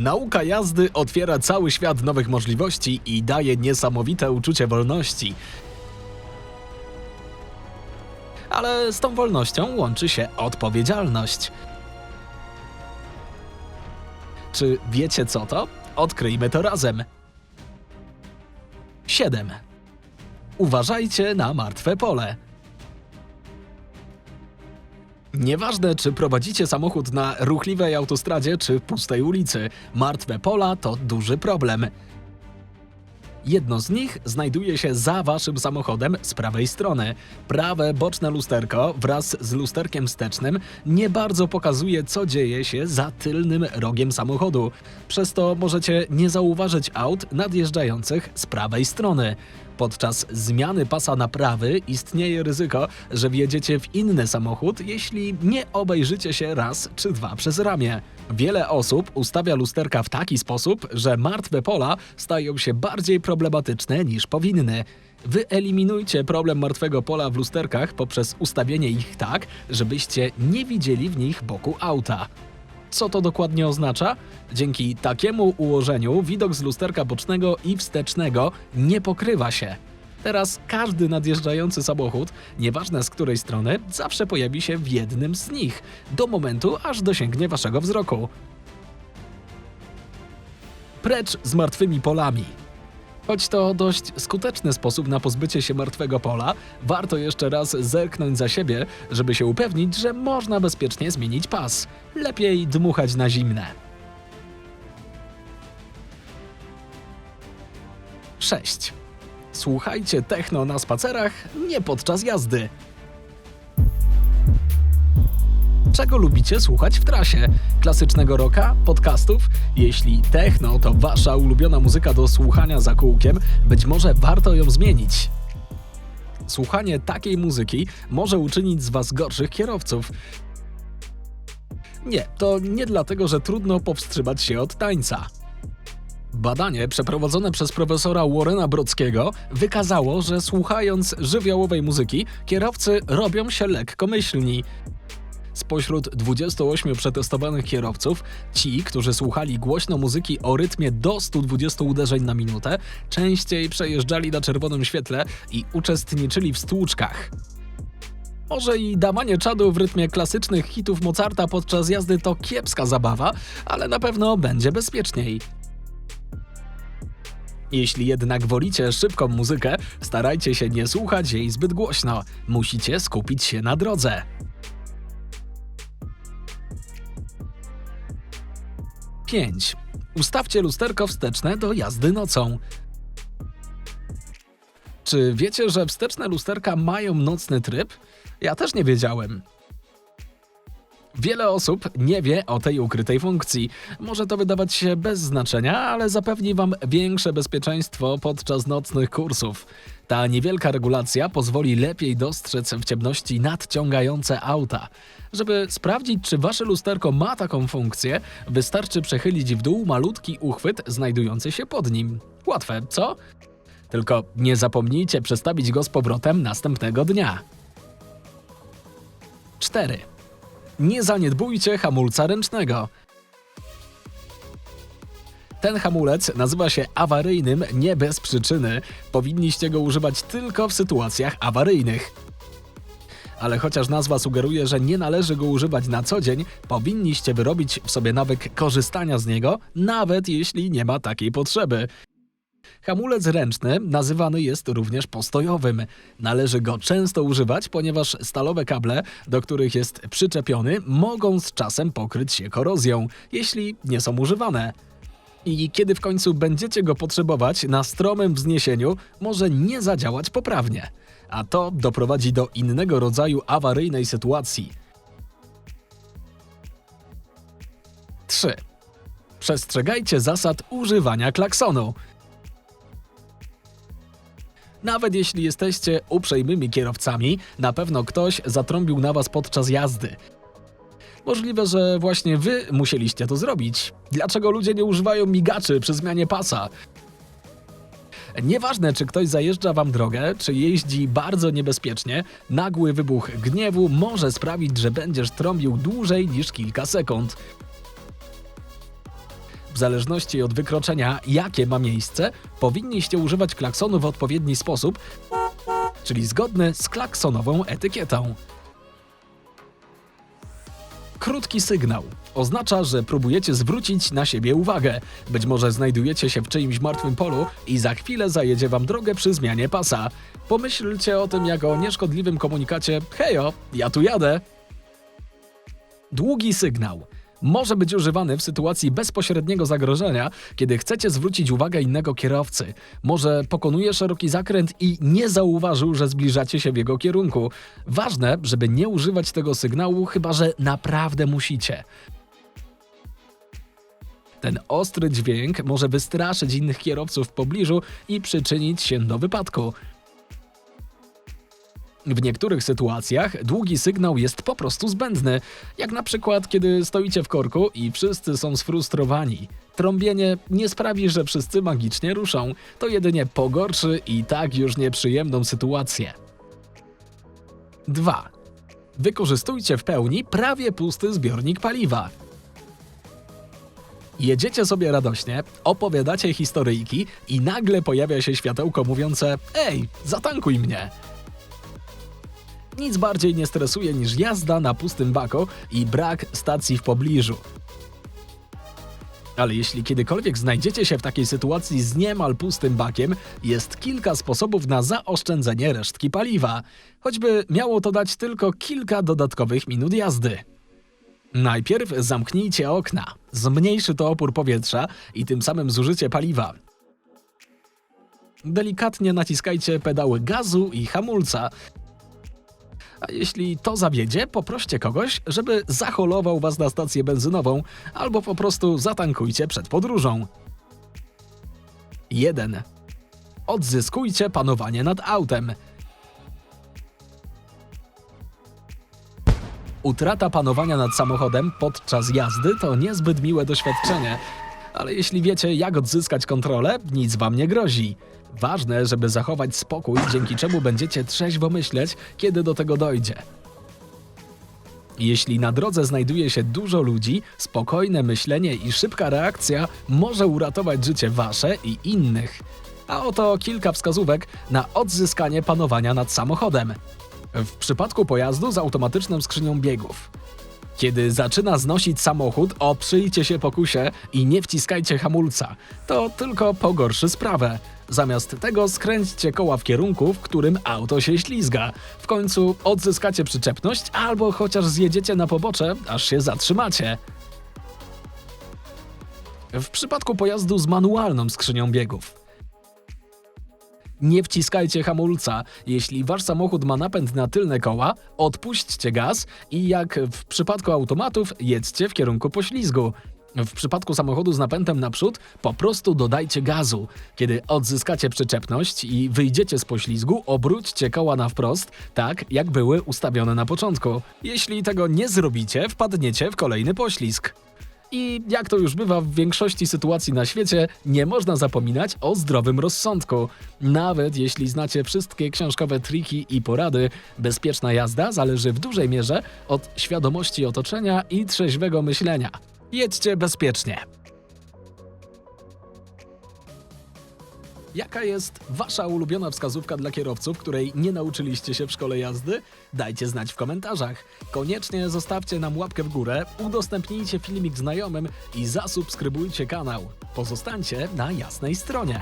Nauka jazdy otwiera cały świat nowych możliwości i daje niesamowite uczucie wolności. Ale z tą wolnością łączy się odpowiedzialność. Czy wiecie co to? Odkryjmy to razem. 7. Uważajcie na martwe pole. Nieważne, czy prowadzicie samochód na ruchliwej autostradzie, czy pustej ulicy, martwe pola to duży problem. Jedno z nich znajduje się za waszym samochodem z prawej strony. Prawe boczne lusterko wraz z lusterkiem wstecznym nie bardzo pokazuje, co dzieje się za tylnym rogiem samochodu. Przez to możecie nie zauważyć aut nadjeżdżających z prawej strony. Podczas zmiany pasa na prawy istnieje ryzyko, że wjedziecie w inny samochód, jeśli nie obejrzycie się raz czy dwa przez ramię. Wiele osób ustawia lusterka w taki sposób, że martwe pola stają się bardziej problematyczne niż powinny. Wyeliminujcie problem martwego pola w lusterkach poprzez ustawienie ich tak, żebyście nie widzieli w nich boku auta. Co to dokładnie oznacza? Dzięki takiemu ułożeniu widok z lusterka bocznego i wstecznego nie pokrywa się. Teraz każdy nadjeżdżający samochód, nieważne z której strony, zawsze pojawi się w jednym z nich, do momentu aż dosięgnie waszego wzroku. Precz z martwymi polami. Choć to dość skuteczny sposób na pozbycie się martwego pola, warto jeszcze raz zerknąć za siebie, żeby się upewnić, że można bezpiecznie zmienić pas. Lepiej dmuchać na zimne. 6. Słuchajcie techno na spacerach, nie podczas jazdy. Czego lubicie słuchać w trasie? Klasycznego rocka? Podcastów? Jeśli techno to wasza ulubiona muzyka do słuchania za kółkiem, być może warto ją zmienić. Słuchanie takiej muzyki może uczynić z was gorszych kierowców. Nie, to nie dlatego, że trudno powstrzymać się od tańca. Badanie przeprowadzone przez profesora Warrena Brockiego wykazało, że słuchając żywiołowej muzyki, kierowcy robią się lekkomyślni. Spośród 28 przetestowanych kierowców, ci, którzy słuchali głośno muzyki o rytmie do 120 uderzeń na minutę, częściej przejeżdżali na czerwonym świetle i uczestniczyli w stłuczkach. Może i dawanie czadu w rytmie klasycznych hitów Mozarta podczas jazdy to kiepska zabawa, ale na pewno będzie bezpieczniej. Jeśli jednak wolicie szybką muzykę, starajcie się nie słuchać jej zbyt głośno. Musicie skupić się na drodze. 5. Ustawcie lusterko wsteczne do jazdy nocą. Czy wiecie, że wsteczne lusterka mają nocny tryb? Ja też nie wiedziałem. Wiele osób nie wie o tej ukrytej funkcji. Może to wydawać się bez znaczenia, ale zapewni Wam większe bezpieczeństwo podczas nocnych kursów. Ta niewielka regulacja pozwoli lepiej dostrzec w ciemności nadciągające auta. Żeby sprawdzić, czy Wasze lusterko ma taką funkcję, wystarczy przechylić w dół malutki uchwyt znajdujący się pod nim. Łatwe, co? Tylko nie zapomnijcie przestawić go z powrotem następnego dnia. 4. Nie zaniedbujcie hamulca ręcznego. Ten hamulec nazywa się awaryjnym nie bez przyczyny. Powinniście go używać tylko w sytuacjach awaryjnych. Ale chociaż nazwa sugeruje, że nie należy go używać na co dzień, powinniście wyrobić w sobie nawyk korzystania z niego, nawet jeśli nie ma takiej potrzeby. Hamulec ręczny nazywany jest również postojowym. Należy go często używać, ponieważ stalowe kable, do których jest przyczepiony, mogą z czasem pokryć się korozją, jeśli nie są używane. I kiedy w końcu będziecie go potrzebować na stromym wzniesieniu, może nie zadziałać poprawnie. A to doprowadzi do innego rodzaju awaryjnej sytuacji. 3. Przestrzegajcie zasad używania klaksonu. Nawet jeśli jesteście uprzejmymi kierowcami, na pewno ktoś zatrąbił na was podczas jazdy. Możliwe, że właśnie wy musieliście to zrobić. Dlaczego ludzie nie używają migaczy przy zmianie pasa? Nieważne, czy ktoś zajeżdża wam drogę, czy jeździ bardzo niebezpiecznie, nagły wybuch gniewu może sprawić, że będziesz trąbił dłużej niż kilka sekund. W zależności od wykroczenia, jakie ma miejsce, powinniście używać klaksonu w odpowiedni sposób, czyli zgodny z klaksonową etykietą. Krótki sygnał oznacza, że próbujecie zwrócić na siebie uwagę. Być może znajdujecie się w czyimś martwym polu i za chwilę zajedzie wam drogę przy zmianie pasa. Pomyślcie o tym jako o nieszkodliwym komunikacie: hejo, ja tu jadę. Długi sygnał może być używany w sytuacji bezpośredniego zagrożenia, kiedy chcecie zwrócić uwagę innego kierowcy. Może pokonuje szeroki zakręt i nie zauważył, że zbliżacie się w jego kierunku. Ważne, żeby nie używać tego sygnału, chyba że naprawdę musicie. Ten ostry dźwięk może wystraszyć innych kierowców w pobliżu i przyczynić się do wypadku. W niektórych sytuacjach długi sygnał jest po prostu zbędny, jak na przykład kiedy stoicie w korku i wszyscy są sfrustrowani. Trąbienie nie sprawi, że wszyscy magicznie ruszą, to jedynie pogorszy i tak już nieprzyjemną sytuację. 2. Wykorzystujcie w pełni prawie pusty zbiornik paliwa. Jedziecie sobie radośnie, opowiadacie historyjki i nagle pojawia się światełko mówiące: Ej, zatankuj mnie! Nic bardziej nie stresuje niż jazda na pustym baku i brak stacji w pobliżu. Ale jeśli kiedykolwiek znajdziecie się w takiej sytuacji z niemal pustym bakiem, jest kilka sposobów na zaoszczędzenie resztki paliwa, choćby miało to dać tylko kilka dodatkowych minut jazdy. Najpierw zamknijcie okna. Zmniejszy to opór powietrza i tym samym zużycie paliwa. Delikatnie naciskajcie pedały gazu i hamulca. A jeśli to zawiedzie, poproście kogoś, żeby zaholował was na stację benzynową albo po prostu zatankujcie przed podróżą. 1. Odzyskujcie panowanie nad autem. Utrata panowania nad samochodem podczas jazdy to niezbyt miłe doświadczenie, ale jeśli wiecie, jak odzyskać kontrolę, nic wam nie grozi. Ważne, żeby zachować spokój, dzięki czemu będziecie trzeźwo myśleć, kiedy do tego dojdzie. Jeśli na drodze znajduje się dużo ludzi, spokojne myślenie i szybka reakcja może uratować życie wasze i innych. A oto kilka wskazówek na odzyskanie panowania nad samochodem. W przypadku pojazdu z automatyczną skrzynią biegów. Kiedy zaczyna znosić samochód, oprzyjcie się pokusie i nie wciskajcie hamulca. To tylko pogorszy sprawę. Zamiast tego skręćcie koła w kierunku, w którym auto się ślizga. W końcu odzyskacie przyczepność albo chociaż zjedziecie na pobocze, aż się zatrzymacie. W przypadku pojazdu z manualną skrzynią biegów. Nie wciskajcie hamulca. Jeśli wasz samochód ma napęd na tylne koła, odpuśćcie gaz i jak w przypadku automatów, jedźcie w kierunku poślizgu. W przypadku samochodu z napędem naprzód, po prostu dodajcie gazu. Kiedy odzyskacie przyczepność i wyjdziecie z poślizgu, obróćcie koła na wprost, tak jak były ustawione na początku. Jeśli tego nie zrobicie, wpadniecie w kolejny poślizg. I jak to już bywa w większości sytuacji na świecie, nie można zapominać o zdrowym rozsądku. Nawet jeśli znacie wszystkie książkowe triki i porady, bezpieczna jazda zależy w dużej mierze od świadomości otoczenia i trzeźwego myślenia. Jedźcie bezpiecznie. Jaka jest wasza ulubiona wskazówka dla kierowców, której nie nauczyliście się w szkole jazdy? Dajcie znać w komentarzach. Koniecznie zostawcie nam łapkę w górę, udostępnijcie filmik znajomym i zasubskrybujcie kanał. Pozostańcie na jasnej stronie.